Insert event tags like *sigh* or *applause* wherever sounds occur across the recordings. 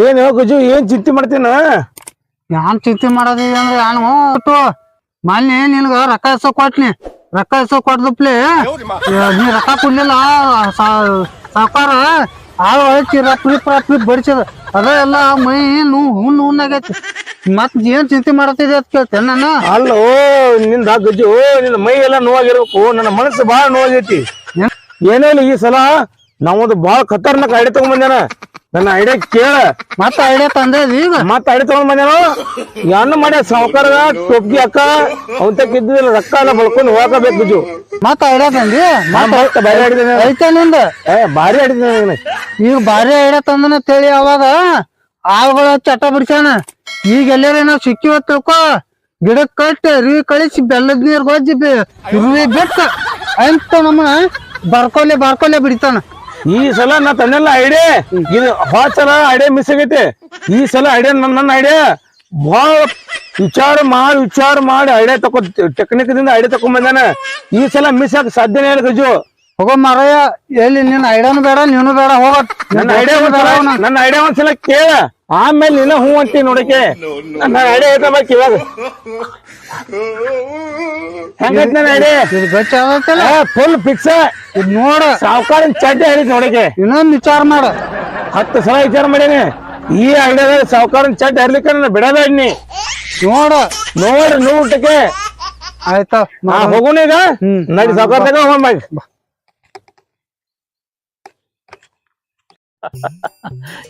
ಏನ್ ಗಜು ಏನ್ ಚಿಂತೆ ಮಾಡ್ತೀನ? ಯಾನ್ ಚಿಂತೆ ಮಾಡೋದಿಲ್ಲ ಅಂದ್ರೆ ಯಾನು ಒಟ್ಟು ಮೊನ್ನೆ ನಿನ್ಗ ರೊಕ್ಕ ಎಸೋ ಕೊಟ್ನಿ. ರೊಕ್ಕ ಎಸೋ ಕೊಟ್ಟದಪ್ಲೆ ನೀ ರೊಕ್ಕ ಕೊಡ್ಲಿಲ್ಲ ಸಾಕಾರ. ಆಳು ಹಚ್ಚಿ ಬಡಿಸದ ಅದ ಎಲ್ಲ ಮೈ ನೂ ಹುಣ್ಣು ಹುಣ್ಣಾಗೈತಿ ಮತ್ ಏನ್ ಚಿಂತೆ ಮಾಡತ್ತಿದೆ ಅಂತ ಕೇಳ್ತೇನೆ ನಾನು. ಅಲ್ಲ ಓ ನಿಂದ ಗಜ್ಜು ನಿನ್ನ ಮೈ ಎಲ್ಲ ನೋವಾಗಿರ್ಬೇಕು. ನನ್ನ ಮನಸ್ಸು ಬಾಳ ನೋವಾಗೈತಿ. ಏನೇ? ಈ ಸಲ? ನಾವೊಂದು ಬಾಳ ಖತರ್ನಾಕ್ ಅಡಿ ತಗೊಂಡ್ ಬಂದೇನ. ನನ್ನ ಐಡಿಯಾ ಕೇಳ. ಮತ್ತ ಐಡಿಯಾ ತಂದೆ ಈಗ. ಮತ್ತ ಐಡಿಯಾ ತಗೊಂಡ್ ಬಂದೇನೋ? ಯಾನ ಮಾಡ್ಯ ಸಾವುಕಾರ ಟೊಪ್ಗಿ ಅಕ್ಕ ಅವತ್ತಕ್ ಇದ್ದಿಲ್ಲ ರೊಕ್ಕ ಎಲ್ಲ ಬಳ್ಕೊಂಡು ಹೋಗಬೇಕು ಬಿಜು. ಮತ್ತ ಐಡಿಯಾ ತಂದಿ? ಮತ್ತ ಬಾರಿ ಆಡಿದೇನೆ ಐತೆ ನಿಂದ? ಏ ಬಾರಿ ಆಡಿದೇನೆ ಈಗ ಬಾರಿ ಐಡಿಯಾ ತಂದನ ತಿಳಿ ಅವಾಗ ಆಳುಗಳ ಚಟ ಬಿಡ್ಸ್ಯಾನ. ಈಗ ಎಲ್ಲಾರ ನಾವ್ ಸಿಕ್ಕಿ ತಿಳ್ಕೊ. ಗಿಡಕ್ ಕಟ್ಟ ರೀ ಕಳಿಸಿ ಬೆಲ್ಲದ ನೀರ್ ಗೊಜ್ಜಿ ಇರುವಿ ಬಿಟ್ಟ. ಅಂತ ನಮ್ಮ ಬರ್ಕೊಲೆ ಬರ್ಕೊಲೆ ಬಿಡ್ತಾನ. ಈ ಸಲ ನಾ ತನ್ನೆಲ್ಲ ಐಡಿಯಾ ಇದು ಸಲ ಐಡಿಯಾ ಮಿಸ್ ಆಗೈತಿ. ಈ ಸಲ ಐಡಿಯಾ ನನ್ನ ನನ್ನ ಐಡಿಯಾ ಭಾಳ ವಿಚಾರ ಮಾಡಿ ವಿಚಾರ ಮಾಡಿ ಐಡಿಯಾ ತಕೊ ಟೆಕ್ನಿಕ್ ದಿಂದ ಐಡಿಯಾ ತಕೊಂಡ್ ಬಂದಾನ. ಈ ಸಲ ಮಿಸ್ ಆಗ ಸಾಧ್ಯನೇ ಇಲ್ಲ ಗಜು. ಹೋಗೋ ಮರಯ್ಯ ಎಲ್ಲಿ ನಿನ್ನ ಐಡಿಯಾನು ಬೇಡ ನೀನು ಬೇಡ ಹೋಗ. ನನ್ನ ಐಡಿಯಾ ಒಂದ್ಸಲ ನನ್ನ ಐಡಿಯಾ ಒಂದ್ಸಲ ಕೇಳ. ಆಮೇಲೆ ನೀನ ಹೂ ಅಂತಿ ನೋಡಕ್ಕೆ. ನನ್ನ ಐಡಿಯಾ ಐತ ಬಾಕಿ ಇವಾಗ ಹೆಂಗೈತ್ ನನ್ನ ಐಡಿಯಾ ಇದು ಗಚ್ಚ ಆಗತ್ತಲ್ಲ? ಫುಲ್ ಫಿಕ್ಸ್ ಇದು ನೋಡ. ಸಾವುಕಾರ ಚಡ್ಡಿ ಹೇಳಿದ್ ನೋಡಕ್ಕೆ. ಇನ್ನೊಂದ್ ವಿಚಾರ ಮಾಡ. ಹತ್ತು ಸಲ ವಿಚಾರ ಮಾಡೇನಿ. ಈ ಐಡಿಯಾದ ಸಾವುಕಾರ ಚಡ್ಡಿ ಹರ್ಲಿಕ್ಕೆ ನನ್ನ ಬಿಡಬೇಡ್ನಿ ನೋಡ. ನೋಡ್ರಿ ನೋಟಕ್ಕೆ ಆಯ್ತಾ? ಹೋಗೋಣ ಈಗ. ನಡಿ ಸಾವುಕಾರ ಹೋಗೋಣ ಬಾ.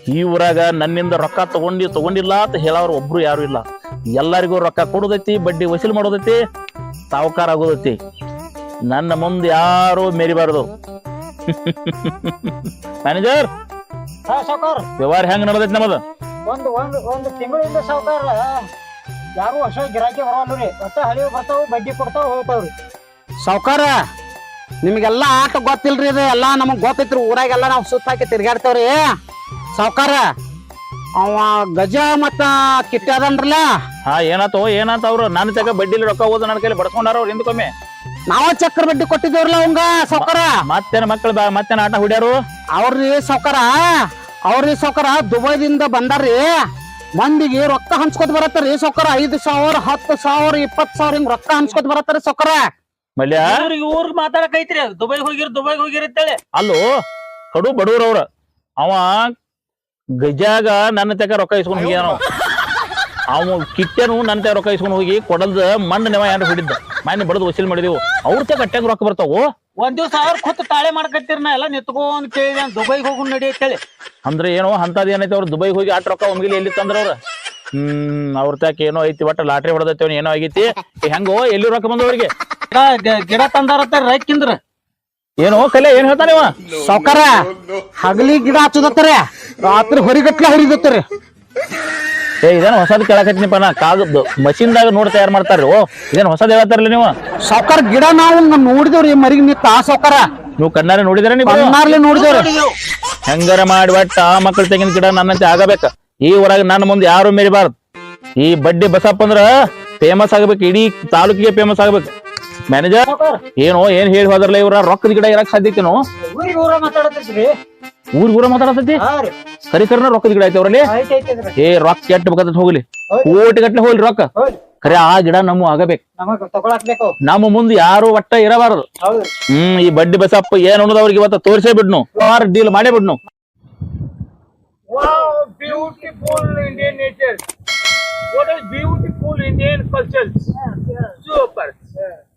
ಈ ಊರಾಗ ನನ್ನಿಂದ ರೊಕ್ಕ ತಗೊಂಡಿ ತಗೊಂಡಿಲ್ಲ ಅಂತ ಹೇಳೋರು ಒಬ್ರು ಯಾರು ಇಲ್ಲ. ಎಲ್ಲರಿಗೂ ರೊಕ್ಕ ಕೊಡೋದೈತಿ ಬಡ್ಡಿ ವಸೂಲಿ ಮಾಡೋದೈತಿ ಸಾವುಕಾರ ಆಗೋದೈತಿ. ನನ್ನ ಮುಂದೆ ಯಾರು ಮೇರಿಬಾರದು. *laughs* ಮ್ಯಾನೇಜರ್ ಸಾವುಕಾರ. ವ್ಯವಹಾರ ಹೆಂಗ್ ನಡೆದೈತಿ ನಮ್ಮದು? ಒಂದು ಒಂದು ಒಂದು ತಿಂಗಳಿಂದ ಸಾವುಕಾರ. ಯಾರು ಹೊಸ ಗಿರಾಕಿ ಬರವಲ್ರಿ. ಒಟ್ಟ ಹಳಿವು ಬರ್ತಾವ ಬಡ್ಡಿ ಕೊಡ್ತಾವ ಹೋಗ್ತಾವ್ರಿ. ಸಾವ್ಕಾರ ನಿಮ್ಗೆಲ್ಲಾ ಆಟ ಗೊತ್ತಿಲ್ರಿ ಇದು. ಎಲ್ಲ ನಮಗ್ ಗೊತ್ತೈತ್ರಿ. ಊರಾಗೆಲ್ಲ ನಾವು ಸುತ್ತಾಕಿ ತಿರ್ಗಾಡ್ತೇವ್ರಿ ಸಾವ್ಕಾರ ಅವ ಗಜ ಮತ್ತ ಕಿಟ್ಟಿ ಅದನ್ರಲ್ಲ ಹಾ ಏನಾತೋ ಏನಾತ ಅವ್ರು. ನನ್ನ ಜಾಗ ಬಡ್ಡಿಲಿ ರೊಕ್ಕ ಹೋದ ನನ್ನ ಕೈಲಿ ಬಡ್ಸ್ಕೊಂಡಾರ ಅವ್ರು ಹಿಂದ್ಕೊಮ್ಮೆ. ನಾವ ಚಕ್ರ ಬಡ್ಡಿ ಕೊಟ್ಟಿದ್ದೇವ್ರಲ್ಲ ಅವಂಗ ಸಾವ್ಕಾರ? ಮತ್ತೇನ ಮಕ್ಳು ಬಾ ಮತ್ತೇನ ಆಟ ಹೊಡ್ಯಾರು? ಅವ್ರಿ ಸಾವ್ಕಾರ ಅವ್ರಿ ಸಾವ್ಕಾರ ದುಬೈದಿಂದ ಬಂದಾರ್ರಿ. ಮಂದಿಗೆ ರೊಕ್ಕ ಹಂಚ್ಕೊತ್ ಬರತ್ತಾರ್ರಿ ಸಾವ್ಕಾರ. ಐದು ಸಾವಿರ ಹತ್ತು ಸಾವಿರ ಇಪ್ಪತ್ತು ಸಾವಿರ ಹಿಂಗ್ ರೊಕ್ಕ ಹಂಚ್ಕೊತ್ ಬರತ್ತಾರಿ ಸಾವ್ಕಾರ. ಮಲ್ಯ? ಇವ್ರಿಗೆ ಊರ್ಗ್ ಮಾತಾಡಕೈತ್ರಿ ದುಬೈಗೆ ಹೋಗಿರ್ ದುಬೈಗ್ ಹೋಗಿರ್ ಅಂತೇಳಿ. ಅಲ್ಲೋ ಕಡು ಬಡವ್ರ ಅವ್ರ. ಅವ ಗಜಾಗ ನನ್ನ ತಕ ರೊಕ್ಕ ಇಸ್ಕೊಂಡ್ ಹೋಗ್ಯಾನ ಅವ. ಕಿಟ್ಟನು ನನ್ನ ತಗ ರೊಕ್ಕ ಇಸ್ಕೊಂಡ್ ಹೋಗಿ ಕೊಡಲ್ದ ಮಣ್ಣು ನೆವ ಯಾರು ಹಿಡಿದ್ದ. ಮನೆ ಬಡದು ವಸೂಲ್ ಮಾಡಿದೆವು. ಅವ್ರ ತಗ ಅಟ್ಟಾಗ ರೊಕ್ಕ ಬರ್ತಾವು? ಒಂದ್ ದಿವ್ಸ ಅವ್ರ ಕೂತ್ ತಾಳೆ ಮಾಡ್ಕತ್ತಿರ್ನ ಎಲ್ಲ ನಿತ್ಕೊಂಡ್ ಕೇಳಿ ದುಬೈಗ್ ಹೋಗು ನಡಿ ಅಂತೇಳಿ. ಅಂದ್ರೆ ಏನೋ ಅಂತದ್ ಏನೈತಿ ಅವ್ರು ದುಬೈಗೆ ಹೋಗಿ ಆಟ ರೊಕ್ಕ ಒಮ್ಗಿಲಿ ಎಲ್ಲಿ ತಂದ್ರ ಅವ್ರ? ಹ್ಮ್ ಅವ್ರ ತಕ ಏನೋ ಐತಿ ಒಟ್ಟ ಲಾಟ್ರಿ ಹೊಡೆದೈತಿ ಅವ್ನ್ ಏನೋ ಆಗೈತಿ. ಹೆಂಗೋ ಎಲ್ಲಿ ರೊಕ್ಕ ಬಂದವ್ರಿಗೆ ಗಿಡ ತಂದಾರತ್ತ ರೈಕಿಂದ್ರ ಏನೋ ಕಲೆ ಏನ್ ಹೇಳ್ತಾನೆ ಇವ? ಸಾವ್ಕಾರ ಹಗಲಿ ಗಿಡ ಹಚ್ಚದತ್ತರಿ ರಾತ್ರಿ ಹೊರಿಗಟ್ಲೆ ಹೊರಿದತ್ತರಿ. ಏ ಇದೇನು ಹೊಸದ್ ಕೇಳಕತ್ನಿಪ್ಪ ನಾ ಕಾಗದ್ದು ಮಷಿನ್ದಾಗ ನೋಡಿ ತಯಾರು ಮಾಡ್ತಾರ್ರಿ ಓ ಇದೇನು ಹೊಸದ್ ಹೇಳ್ತಾರಲ್ಲ ನೀವು? ಸಾವ್ಕಾರ ಗಿಡ ನಾವು ನೋಡಿದೇವ್ರಿ ಮರಿಗ್ ನಿತ್ತ ಆ ಸಾವ್ಕಾರ. ನೀವು ಕಣ್ಣಾರೆ ನೋಡಿದ್ರೆ ನೀವು? ಕಣ್ಣಾರ್ಲೆ ನೋಡಿದೇವ್ರಿ. ಹೆಂಗಾರ ಮಾಡಿ ಒಟ್ಟ ಆ ಮಕ್ಳು ತೆಗಿನ ಗಿಡ ನನ್ನಂತೆ ಆಗಬೇಕ. ಈ ಊರಾಗ ನನ್ನ ಮುಂದೆ ಯಾರು ಮೇರಿಬಾರ್ದು. ಈ ಬಡ್ಡಿ ಬಸಪ್ಪ ಅಂದ್ರ ಫೇಮಸ್ ಆಗ್ಬೇಕು ಇಡೀ ತಾಲೂಕಿಗೆ ಫೇಮಸ್ ಆಗ್ಬೇಕು. ಮ್ಯಾನೇಜರ್ ಏನೋ ಏನ್ ಹೇಳಿ ಹೋದ್ರಲ್ಲ ಇವ್ರ? ರೊಕ್ಕದ ಗಿಡ ಇರಕ್ ಸಾಧ್ಯತೆನೋ ಊರಿಗೆ ಊರ ಮಾತಾಡತೈತ್ರಿ ಊರ್ ಊರ ಮಾತಾಡತೈತಿ ಕರಿ ಕರ್ನ ರೊಕ್ಕದ ಗಿಡ ಐತಿ ಅವ್ರಲ್ಲಿ? ಏ ರೊಕ್ಕ ಕೆಟ್ಟ ಬೇಕಾದ ಹೋಗ್ಲಿ. ಕೋಟಿ ಗಟ್ಲೆ ಹೋಗ್ಲಿ ರೊಕ್ಕ. ಖರೆ ಆ ಗಿಡ ನಮ್ಮ ಆಗಬೇಕು. ನಮ್ಮ ಮುಂದೆ ಯಾರು ಒಟ್ಟ ಇರಬಾರದು. ಹೌದು ಹ್ಮ್ ಈ ಬಡ್ಡಿ ಬಸಪ್ಪ ಏನ್ ಅನ್ನೋದು ಅವ್ರಿಗೆ ಇವತ್ತ ತೋರಿಸೇ ಬಿಡ್ನು. ಡೀಲ್ ಮಾಡೇ ಬಿಡ್ನು beautiful Indian nature what is beautiful Indian culture cultures.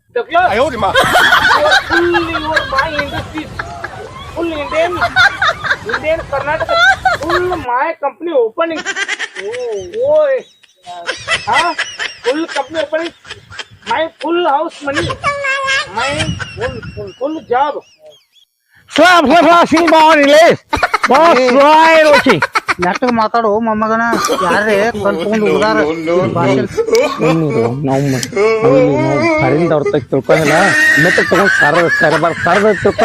Indian Karnataka full Maya company opening ಓ ಹಾ full company opening my full house money my full full full job slab slab Singh ಬಾವನಿಲೇ ಬಾಸ್ ರಾಯ್ ರೋಚಿ My full full full job. Slap, slap, slap, sing on English. Boss, right, okay. ನೆಟ್ಟಗ್ ಮಾತಾಡು ಮೊಮ್ಮಗನ ಯಾರೇ ಕಲ್ತ್ಕೊಂಡು ಉದಾರ ನಾವು ಸರಿಂದ ಅವ್ರ ತಗ ತಿಳ್ಕೊಂಡಿಲ್ಲ ಮತ್ತೆ ತಗೊಂಡ್ ಸರ ಸರಬಾರ ಸರದ ತಿಳ್ಕ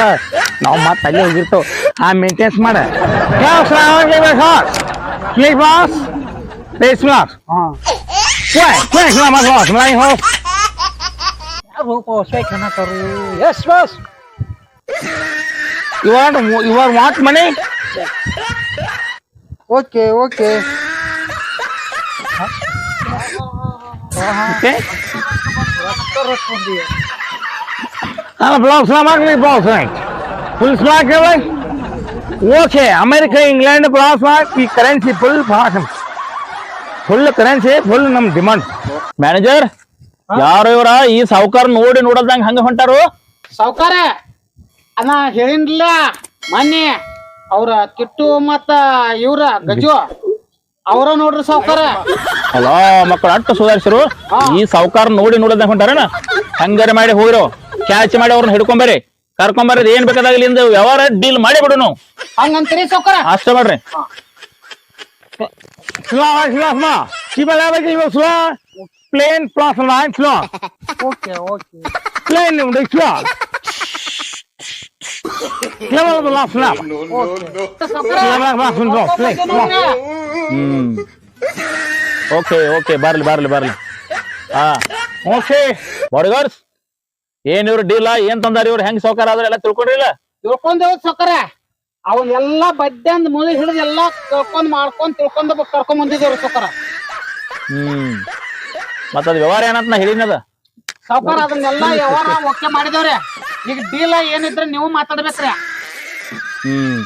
ನಾವು ಮತ್ತೆ ಅಲ್ಲೇ ಹೋಗಿರ್ತೇವ್ ಆ ಮೇಂಟೆನ್ಸ್ ಮಾಡ Yes, boss. Yes, boss. ಹಾ Wait, wait, wait, my boss, my boss. ಯಾರು ಹೊಸ ಕನಕರು yes boss You want, you want what money? Okay okay. ಅಲ್ಲ full smack okay America England blocks ಈ ಕರೆನ್ಸಿ ಫುಲ್ ಭಾಷಣ ಫುಲ್ ಕರೆನ್ಸಿ ಫುಲ್ ನಮ್ demand manager ಯಾರು ಇವ್ರ? ಈ ಸಾವುಕಾರ ನೋಡಿ ನೋಡಲ್ದಂಗ ಹಂಗ ಹೊಂಟಾರು? ಸಾವುಕಾರ ಅಣ್ಣ ಹೇಳಿನ್ಲ ಮೊನ್ನೆ. ಅವ್ರ ಕಿಟ್ಟು ಮತ್ತ ಇವ್ರ ಗಜು ಅವ್ರ ನೋಡ್ರಿ ಸಾವ್ಕಾರ. ಅಲ್ಲ ಮಕ್ಕಳು ಅಟ್ಟು ಸುಧಾರಿಸರು. ಈ ಸಾವುಕಾರ ನೋಡಿ ನೋಡದ ಹೊಂಟಾರಣ ಹಂಗಾರೆ ಮಾಡಿ ಹೋಗಿರೋ. ಕ್ಯಾಚ್ ಮಾಡಿ ಅವ್ರನ್ನ ಹಿಡ್ಕೊಂಬರ್ರಿ. ಕರ್ಕೊಂಬರ್ರಿ ಏನ್ ಬೇಕಾದಾಗಲಿ ಇಂದ ವ್ಯವಹಾರ ಡೀಲ್ ಮಾಡಿ ಬಿಡು ನಾವು. ಹಂಗಂತೀರಿ ಸಾವ್ಕಾರ? ಅಷ್ಟೇ ಮಾಡ್ರಿ. Slow slow slow. Slow. Plane ಪ್ಲಾಸ್ slow. Okay okay. Plane last lap. Hmm okay okay ಬರ್ಲಿ ಬರ್ಲಿ ಬರ್ಲಿ ಹಾ ಓಕೆ ಬಾಡಿಗಾರ್ಸ್ ಏನ್ ಇವ್ರ ಡೀಲ ಏನ್ ತಂದಾರ ಇವ್ರು? ಹೆಂಗ್ ಸೌಕಾರ ಆದ್ರೆ ಎಲ್ಲ ತಿಳ್ಕೊಂಡ್ರಿಲ್ಲ ತಿಳ್ಕೊಂಡೇವ್ ಸಾವ್ಕಾರ. ಅವನ್ನೆಲ್ಲಾ ಬಡ್ಡ್ಯಾಂದ್ ಮುಳಿ ಹಿಡಿದು ಎಲ್ಲಾ ಕರ್ಕೊಂಡ್ ಮಾಡ್ಕೊಂಡ್ ತಿಳ್ಕೊಂಡ್ ಕರ್ಕೊಂಡ್ ಬಂದಿದ್ದೇವ್ರಿ ಸಾವ್ಕಾರ. ಹ್ಮ್. ಮತ್ತದ್ ವ್ಯವಹಾರ ಏನಂತ ನಾ ಹೇಳಿನದ ಸಾವ್ಕಾರ ಅದನ್ನೆಲ್ಲ ವ್ಯವಹಾರ ಓಕೆ ಮಾಡಿದವ್ರಿ. ಈಗ ಡೀಲ ಏನಿದ್ರೆ ನೀವು ಮಾತಾಡ್ಬೇಕ್ರಿ. ಹ್ಮ್.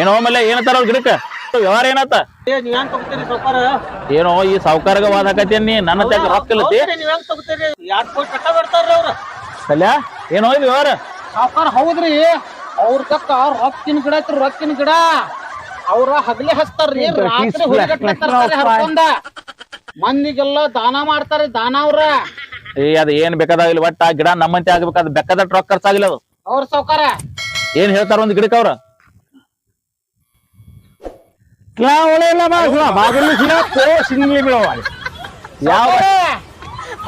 ಏನೋ ಮಲ್ಲ ಏನತ್ತಾರ ಅವ್ರ ಗಿಡಕ್ಕ? ವ್ಯವಹಾರ ಏನತ್ತ ಏ ನೀವ್ ಹೆಂಗ್ ತಗೋತೀರಿ ಸಾವ್ಕಾರ? ಏನೋ ಈ ಸಾವುಕಾರಗ ವಾದ ಹಾಕತ್ತೀನಿ ನನ್ನ ತ್ಯಾಕ ರೊಕ್ಕ ಇಲ್ಲತಿ ಹೌದ್ರಿ, ನೀವ್ ಹೆಂಗ್ ತಗೋತೀರಿ? ಎರಡ್ ಕೋಟಿ ಕಟ್ಟ ಅವ್ರ? ಕಲ್ಯಾ ಏನೋ ಇದು ವ್ಯವಹಾರ? ಸಾವುಕಾರ ಹೌದ್ರಿ. ಅವ್ರ ತಕ್ಕ ರೊಕ್ಕಿನ ಗಿಡ ಐತ್ರಿ ರೊಕ್ಕಿನ ಗಿಡ. ಅವ್ರ ಹಗಲಿ ಹಚ್ತಾರ್ರಿ ರಾತ್ರಿ ಹರ್ಕೊಂಡ. ಮಂದಿಗೆಲ್ಲ ದಾನ ಮಾಡ್ತಾರ್ರಿ ದಾನ ಅವ್ರ. ಏ ಅದ ಏನ್ ಬೇಕಾದಾಗಿಲ್ಲ ಒಟ್ಟ ಆ ಗಿಡ ನಮ್ಮಂತೆ ಆಗ್ಬೇಕು ಬೆಕ್ಕದ ಬೇಕಾದಟ್ ರೊಕ್ಕ ಖರ್ಚಾಗಿಲ್ಲ ಅದು. ಅವ್ರ ಸೌಕಾರ ಏನ್ ಹೇಳ್ತಾರ ಒಂದ್ ಗಿಡಕ್ಕೆ ಅವ್ರ? ಯಾವ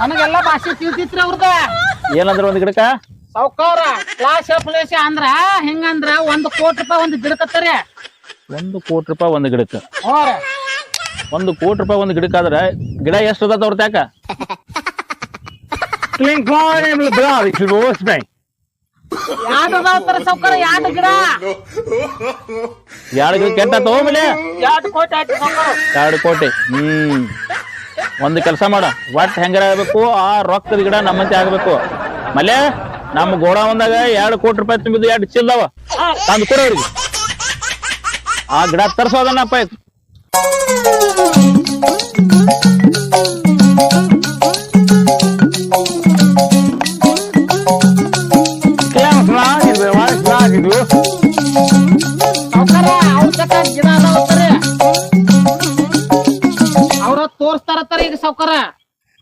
ನನಗೆಲ್ಲ ಭಾಷೆ ತಿಳ್ತಿತ್ರಿ ಅವ್ರದ. ಏನಂದ್ರ ಒಂದ್ ಗಿಡಕ್ಕ? ಸಾವ್ಕಾರ ಕ್ಲಾಸ್ ಪ್ಲೇಸ್ ಅಂದ್ರ ಹೆಂಗಂದ್ರ ಒಂದ್ ಕೋಟಿ ರೂಪಾಯಿ ಒಂದ್ ಗಿಡಕತ್ತರಿ ಒಂದು ಕೋಟಿ ರೂಪಾಯಿ ಒಂದ್ ಗಿಡಕ್ಕ. ಒಂದ್ ಒಂದು ಕೋಟಿ ರೂಪಾಯಿ ಒಂದ್ ಗಿಡಕ್ಕ ಆದ್ರ ಗಿಡ ಎಷ್ಟು ಅದ ಅವ್ರ ತ್ಯಾಕ ಯಾಡ್ ಅದಾವ್ತಾರ ಸೌಕರ ಯಾಡ್ ಗಿಡ ಎರಡು ಗಿಡ ಕೆಟ್ಟ ಕೋಟಿ ಆಯ್ತು ಸೌಕರ ಎರಡು ಕೋಟಿ ಹ್ಮ್ ಒಂದು ಕೆಲಸ ಮಾಡ ಒಟ್ ಹೆಂಗಾರ ಆಗಬೇಕು? ಆ ರೊಕ್ಕದ ಗಿಡ ನಮ್ಮಂತೆ ಆಗ್ಬೇಕು. ಮಲ್ಲೆ ನಮ್ಮ ಗೋಡಾವಂದಾಗ ಎರಡು ಕೋಟಿ ರೂಪಾಯಿ ತುಂಬಿದ್ದು ಎರಡು ಚಿಲ್ದವ ತಂದು ಕೊಡು ಅವ್ರಿಗೆ. ಆ ಗಿಡ ತರ್ಸೋದನ್ನಪ್ಪ ಸಾವ್ಕಾರ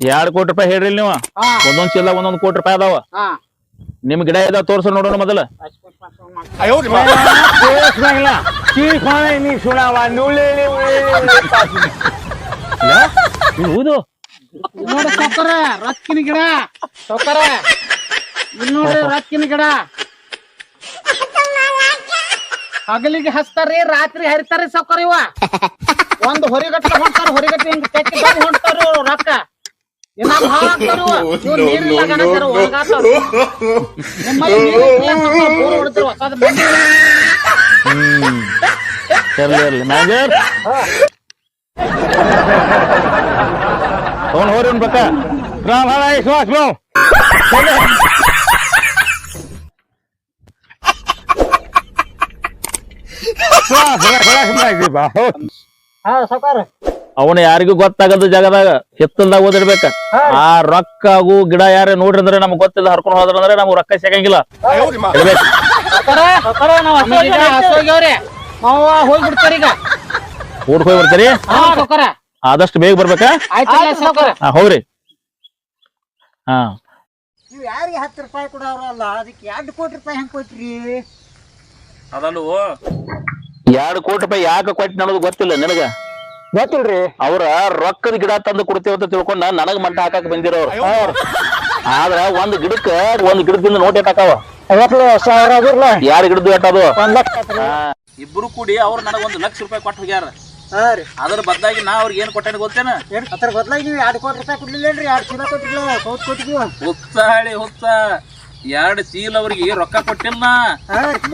ಎರಡು ಕೋಟಿ ರೂಪಾಯಿ ಹೇಳ್ರಿ ನೀವು. ಹಾ. ಒಂದೊಂದ್ ಚೀಲ ಒಂದೊಂದ್ ಕೋಟಿ ರೂಪಾಯಿ ಅದಾವ. ಹಾ. ನಿಮ್ ಗಿಡ ಇದಾವ ತೋರ್ಸ ನೋಡೋಣ ಮೊದಲ. ಹೌದು. ನೋಡ ಸಾವ್ಕಾರ ರಕ್ಕಿನ ಗಿಡ. ಸೊಕ್ಕರ ಇಲ್ಲಿ ನೋಡ್ರಿ ರಕ್ಕಿನ ಗಿಡ. ಹಗಲಿಗೆ ಹಚ್ತಾರ್ರಿ ರಾತ್ರಿ ಹರಿತಾರ್ರಿ ಸೊಕ್ಕರ ಇವ. ಒಂದ್ ಹೊರಿಗಟ್ಟ ಹೊಂಟಾರ ಹೊರಿಗಟ್ಟ ಹಿಂಗ್ ಕೆಟ್ಟಿ ಬಂದ್ ಹೊಂಟಾರ ರೊಕ್ಕ. *laughs* ಹ್ಮ್. ಇರ್ಲಿ ಇರ್ಲಿ. ಮ್ಯಾನೇಜರ್! ತಗೊಂಡ್ ಹೋರಿ ಅವ್ನ್ ಬಕ್ಕ ರಾಮ್ ಹರ ಶ್ವಾಸ್ ಬೋ. ಹಾ ಸಾವ್ಕಾರ. ಅವನ ಯಾರಿಗೂ ಗೊತ್ತಾಗದ ಜಾಗದಾಗ ಹಿತ್ತಲ್ದಾಗ ಓದಿರ್ಬೇಕ. ಆ ರೊಕ್ಕ ಆಗು ಗಿಡ ಯಾರ ನೋಡ್ರಿ ಅಂದ್ರೆ ನಮ್ಗೆ ಗೊತ್ತಿಲ್ಲ ಹರ್ಕೊಂಡು ಹೋದ್ರ ಅಂದ್ರೆ ನಮ್ಗೆ ರೊಕ್ಕ ಸಿಗಂಗಿಲ್ಲ. ಊರ್ಗ್ ಹೋಗಿ ಬರ್ತೀರಿ? ಆದಷ್ಟು ಬೇಗ ಬರ್ಬೇಕಾ? ಹೌರಿ ಸಾವ್ಕಾರ ಹಾ ನೀವು ಯಾರಿಗೆ ಹತ್ತು ರೂಪಾಯಿ ಕೊಡೋರಲ್ಲ ಅದಕ್ಕೆ ಎರಡು ಕೋಟಿ ರೂಪಾಯಿ ಹೆಂಗ್ ಕೊಟ್ರಿ? ಅದಲ್ವ? ಎರಡು ಕೋಟಿ ರೂಪಾಯಿ ಯಾಕೆ ಕೊಟ್ಟು ನನಗೆ ಗೊತ್ತಿಲ್ಲ ನಿನಗ. ಗೊತ್ತಿಲ್ರಿ? ಅವ್ರ ರೊಕ್ಕದ ಗಿಡ ತಂದು ಕೊಡ್ತೇವ ಅಂತ ತಿಳ್ಕೊಂಡ ನನಗ ಮಂಟ ಹಾಕಕ್ ಬಂದಿರೋರು. ಆದ್ರ ಒಂದ್ ಗಿಡಕ್ಕ ಒಂದ್ ಗಿಡದಿಂದ ನೋಟ್ ಎಟ್ಟಾಕವ ಸಾವಿರ ಅದಿರ್ಲ ಯಾರ ಗಿಡದ್ದು ಎಟ್ಟದು ಒಂದ್ ಲಕ್ಷ ಇಬ್ರು ಕೂಡಿ ಅವ್ರು ನನಗ ಒಂದ್ ಲಕ್ಷ ರೂಪಾಯಿ ಕೊಟ್ಟ ಹೋಗ್ಯಾರ. ಹಾ ರೀ. ಅದ್ರ ಬದಲಾಗಿ ನಾ ಅವ್ರಿಗೆ ಏನ್ ಕೊಟ್ಟೇನೆ ಗೊತ್ತೇನ? ಏನ್ ಅದ್ರ ಬದಲಾಗಿ ನೀವು ಎರಡು ಕೋಟಿ ರೂಪಾಯಿ ಕೊಡ್ಲಿಲ್ಲ ಎರಡು ಚೀಲ ಕೊಟ್ಟಿಲ್ಲ ಕೊಟ್ಟಿದ್ವಿ ಹುಚ್ಚ. ಎರಡ್ ಚೀಲ ಅವ್ರಿಗೆ ರೊಕ್ಕ ಕೊಟ್ಟಿಲ್ಲ.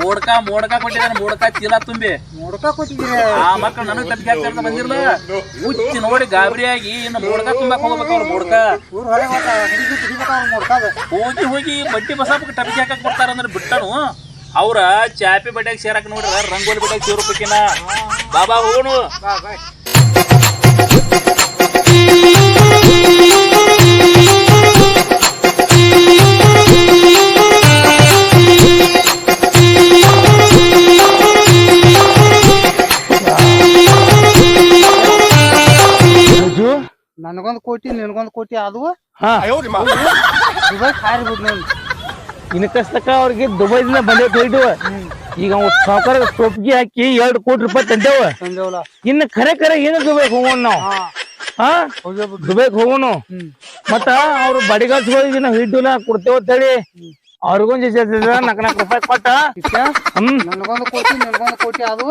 ಮೋಡ್ಕ ಮೋಡ್ಕ ಕೊಟ್ಟಿದ್ದಾನೆ ಮೋಡ್ಕ ಚೀಲ ತುಂಬಿ. ಮೋಡಕ ಕೂತಿದ್ದೀರಿ ಆ ಮಕ್ಕಳು ನನಗ್ ತಪ್ಪಿಗೆ ಬಂದಿರ್ಲ. ಹುಚ್ಚಿ ನೋಡಿ ಗಾಬರಿಯಾಗಿ ಇನ್ನು ಮೋಡ್ಕ ತುಂಬಾಕ್ ಹೋಗ್ಬೇಕು ಅವ್ರು ಮೋಡ್ಕ. ಹೋಗಿ ಹೋಗಿ ಬಡ್ಡಿ ಬಸಾಪಕ್ಕೆ ಟಪಿಗೆ ಹಾಕಕ್ ಬರ್ತಾರ ಅಂದ್ರೆ ಬಿಟ್ಟನು. ಅವ್ರ ಚಾಪಿ ಬಡ್ಯಾಗ ಸೇರಕ್ ನೋಡ್ರ ರಂಗೋಲಿ ಬಡ್ಯಾಗ ಸೇರ್ಬೇಕಿನ ಬಾಬಾ ಹೋಗೋನು ನನಗೊಂದ್ ಕೋಟಿ ನಿನಗೊಂದು ಕೋಟಿ ಅದು ಹಾ. ದುಬೈ ಖಾರಿ ಬಿಡ್ ನಾನು ಇನ್ನಕಸ್ತಕ ಅವ್ರಿಗೆ ದುಬೈದಿಂದ ಬಂದೇ ಹೇಳಿದ್ವ ಈಗ ಅವ್ ಸಾವುಕಾರ ಸೊಪ್ಪಿಗೆ ಹಾಕಿ ಎರಡು ಕೋಟಿ ರೂಪಾಯಿ ತಂದೇವ. ತಂದೇವಲ್ಲ ಇನ್ನು ಖರೆ ಖರೆ ಏನು ದುಬೈ ಹೋಗೋಣ ನಾವು? ಹಾ. ದುಬೈಗ್ ಹೋಗೋಣ? ಮತ್ತ ಅವ್ರ ಬಡಿಗಾಸ್ಗಳಿಗೆ ನಾವು ಹಿಡ್ಡಿಲ್ಲ ಕೊಡ್ತೇವ ಅಂತ ಹೇಳಿ ಅವ್ರಿಗೊಂದ್ ನಾಲ್ಕು ನಾಲ್ಕು ರೂಪಾಯಿ ಕೊಟ್ಟ. ಹ್ಮ್. ನನಗೊಂದ್ ಕೋಟಿ ನಿನಗೊಂದು ಕೋಟಿ ಅದು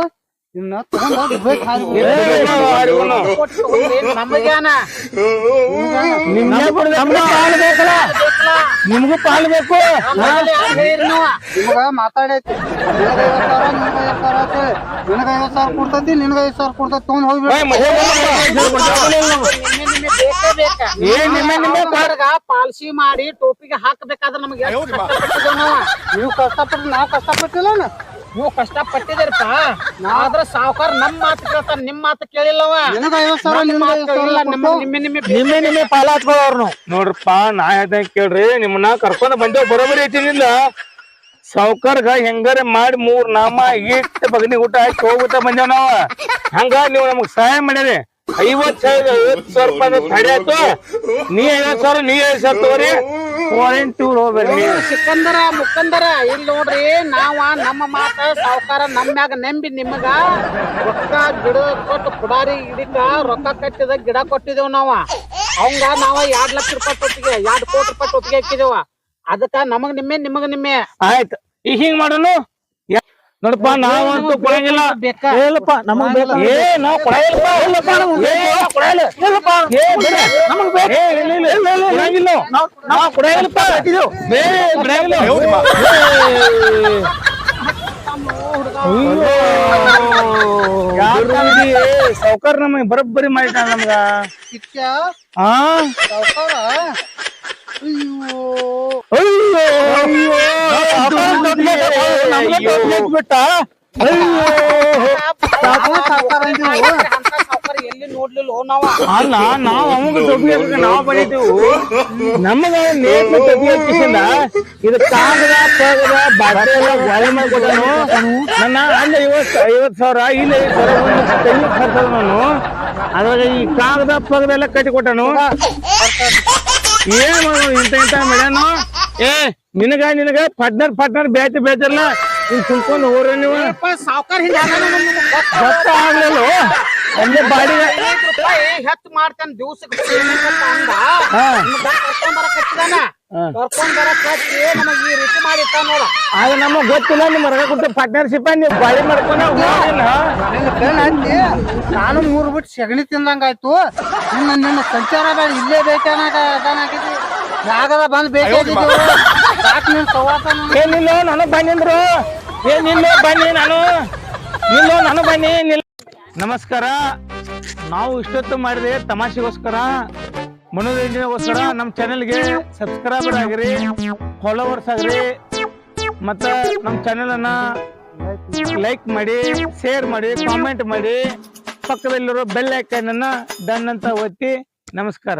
ಇನ್ನ ತಗೊಂಡ ದುಬೈ ಖಾರಿ ಬಿಡ್. ಅವ್ರಿಗೂನು. ನಮಗ್ಯಾನ ನಿಮ್ಗೆ ನಮ್ಗೆ ಪಾಲು ಬೇಕಲ್ಲ ನಿಮ್ಗೂ ಪಾಲು ಬೇಕು ನಮ್ಮಲ್ಲಿ ಯಾರ್ ಹೇಳಿರಿ ನೀವು? ನಿಮಗ ಮಾತಾಡೈತಿ ನಿನಗ ಐವತ್ ಸಾವಿರ ನಿನಗ ಐವತ್ ಸಾವಿರ ಅಂತ ಹೇಳಿ. ನಿನಗ ಐವತ್ ಸಾವಿರ ಕೊಡ್ತೈತಿ ನಿನಗ ಐವತ್ ಸಾವಿರ ಕೊಡ್ತೈತಿ ತಗೊಂಡ್ ಹೋಗ್ಬಿಡು ನಿಮ್ಮೆ ನಿಮ್ಮೆ ಬೇಕೇ ಬೇಕ ಏನ್ ನಿಮ್ಮೆ ನಿಮ್ಮೆ ಅವ್ರಗ ಪಾಲ್ಸಿ ಮಾಡಿ ಟೋಪಿಗೆ ಹಾಕ್ಬೇಕಾದ್ರೆ ನಮಗೆ ಎಷ್ಟು ಕಷ್ಟಪಟ್ಟಿದ್ದೇವ್ ನಾವು ನೀವು ಕಷ್ಟಪಟ್ಟು ನಾವು ಕಷ್ಟಪಟ್ಟಿಲ್ಲ ನೀವು ಕಷ್ಟಪಟ್ಟಿದ್ದೀರಪ್ಪ. ಆದ್ರ ಸಾವುಕಾರ ನಮ್ ಮಾತು ಕೇಳ್ತಾನ ನಿಮ್ ಮಾತು ಕೇಳಿಲ್ಲವ. ನಿನಗ ಸಾವಿರ ಸಾವಿರ ನಿಮ್ಮ. ನಿಮ್ಮೆ ನಿಮ್ಮೆ ನಿಮ್ಮೆ ನಿಮ್ಮೆ ಪಾಲ ನೋಡ್ರಪ್ಪ ನಾ ಹೇಳ್ದಂಗ ಕೇಳ್ರಿ ನಿಮ್ಮನ್ನ ಕರ್ಕೊಂಡ್ ಬಂದೇವ್ ಬರೋಬರಿ ಐತಿನಿಲ್ಲ ಸಾವ್ಕಾರ್ಗ ಹೆಂಗಾರ ಮಾಡಿ ಮೂರ್ ನಾಮ ಇಟ್ಟು ಬಗ್ನಿ ಊಟ ಹಾಕಿ ಹೋಗುತ್ತ ಬಂದೇವ್ ನಾವ. ಹಂಗ ನೀವು ನಮಗ್ ಸಹಾಯ ಮಾಡ್ಯಾರಿ. ಐವತ್ ಸಾವಿರ ಐವತ್ ಸಾವಿರ ರೂಪಾಯಿ ನೀ ಐವತ್ ಸಾವಿರ ನೀ ಐವತ್ ಸಾವಿರ ತಗೋರಿ. ಫಾರಿನ್ ಟೂರ್ ಹೋಗ್ಬೇಡ್ರಿ. ಸಿಕ್ಕಂದರ ಮುಕ್ಕಂದರ ಇಲ್ಲಿ ನೋಡ್ರಿ ನಾವ ನಮ್ಮ ಮಾತ ಸಾವುಕಾರ ನಮ್ಮ್ಯಾಗ ನಂಬಿ ನಿಮಗ. ರೊಕ್ಕ ಗಿಡ ಕೊಟ್ಟು ಕುಡಾರಿ ಗಿಡಕ್ಕ ರೊಕ್ಕ ಕಟ್ಟಿದ ಗಿಡ ಕೊಟ್ಟಿದೇವ್ ನಾವ. ಅವಂಗ ನಾವ ಎರಡ್ ಲಕ್ಷ ರೂಪಾಯಿ ಕೊಟ್ಟಿಗೆ ಎರಡ್ ಕೋಟಿ ರೂಪಾಯಿ ಕೊಟ್ಟಿಗೆ ಹಾಕಿದೇವ. ಅದಕ್ಕ ನಮಗ್ ನಿಮ್ಮೆ ನಿಮಗ ನಿಮ್ಮೆ. ಆಯ್ತು. ಈಗ ಹಿಂಗ್ ಮಾಡೋನು? ನೋಡಪ್ಪ ನಾವಂತೂ ಕೊಡಂಗಿಲ್ಲ? ಇಲ್ಲಪ್ಪ ನಮಗ್ ಬೇಕು? ಏ ನಾವ್ ಇಲ್ಲಪ್ಪ ನಮಗ್ ಏ ನಾವ್ ಇಲ್ಲಪ್ಪ ಏ ಬೇಡ. ನಮಗ್ ಬೇಕು? ಏ ಇಲ್ಲ ಇಲ್ಲ. ಇಲ್ಲ ಇಲ್ಲ ಕೊಡಂಗಿಲ್ಲ ನಾವ್. ನಾವ್ ಕೊಡಂಗಿಲ್ಲಪ್ಪ ಬೇ ಕೊಡಂಗಿಲ್ಲ. ಸಾವ್ಕಾರ ನಮಗ್ ಬರೋಬ್ಬರಿ ಮಾಡಿಟ್ಟ ನಮ್ಗ. ಹಾ ಆ? ಬಿಟ್ಟ ಅಲ್ಲ ಬಂದಿದ್ದೇವು. ಇದು ಕಾಗದ ಎಲ್ಲ ನನ್ನ ಅಲ್ಲ ಐವತ್ ಐವತ್ ಸಾವಿರ, ಇಲ್ಲಿ ಅದ್ರಾಗ ಈ ಕಾಗದ, ಪಗದ ಎಲ್ಲ ಕಟ್ಟಿ ಕೊಟ್ಟನು ಏನ್ ಮಾಡೋದು ಇಂತ ಇಂತ ಮೇಡನು ಏ ನಿನಗ ನಿನಗ ಪಟ್ನರ್ ಪಟ್ನರ್ ಬೇಜ ಬೇಚಲ್ಲ ನೀನ್ ತಿಳ್ಕೊಂಡು ಹೋಗ್ರಿ ನೀವು. ಸಾವ್ಕಾರ ಹಿಂಗ ಗೊತ್ತ ಆಗ್ಲಿಲ್ಲ ಒಂದೇ ಬಾಡಿ ಹೆಚ್ಚು ಮಾಡ್ತಾನ ದಿವ್ಸಕ್ಕೆ ಹಾ. ಕರ್ಕೊಂಡ್ ಬರಕ್ ಹಚ್ಚಿದಾನ ಹಾ. ಕರ್ಕೊಂಡ್ ಬರಕ್ ಹಚ್ಚಿ ನಮಗ್ ಈ ರೀತಿ ಮಾಡಿಟ್ಟ ನೋಡ. ಆಗ ನಮಗ್ ಗೊತ್ತಿಲ್ಲ ನಿಮ್ ಹೊರಗ ಕೊಟ್ಟು ಪಾರ್ಟ್ನರ್ಶಿಪ್ ನೀವು ಬಾಳಿ ಮಾಡ್ಕೊಂಡ ನಾನು ಮೂರ್ ಬಿಟ್ಟು ಸಗಣಿ ತಿಂದಂಗಾಯ್ತು. ನಿನ್ನ ನಿನ್ನ ಸಂಚಾರ ಬೇಡ ಇಲ್ಲೇ ಬೇಕಾನಾಗ ಜಾಗದ ಬಂದ್ ಬೇಕಾಗಿದ್ದೀವಿ ಏನಿಲ್ಲ ನಾನು ಬನ್ನಿಂದ್ರು ಏನಿಲ್ಲ ಬನ್ನಿ ನಾನು. ನಿಲ್ಲೋ ನಾನು ಬನ್ನಿ ನಿಲ್ ನಮಸ್ಕಾರ. ನಾವು ಇಷ್ಟೊತ್ತು ಮಾಡಿದೆ ತಮಾಷೆಗೋಸ್ಕರ. ಮನೋರಂಜನೆಗೋಸ್ಕರ ನಮ್ಮ ಚಾನೆಲ್ಗೆ ಸಬ್ಸ್ಕ್ರೈಬರ್ ಆಗಿರಿ ಫಾಲೋವರ್ಸ್ ಆಗಿರಿ, ಮತ್ತ ನಮ್ಮ ಚಾನೆಲ್ ಅನ್ನ ಲೈಕ್ ಮಾಡಿ ಶೇರ್ ಮಾಡಿ ಕಾಮೆಂಟ್ ಮಾಡಿ. ಪಕ್ಕದಲ್ಲಿರೋ ಬೆಲ್ ಐಕನ್ ಅನ್ನ ಡನ್ ಅಂತ ಒತ್ತಿ ನಮಸ್ಕಾರ.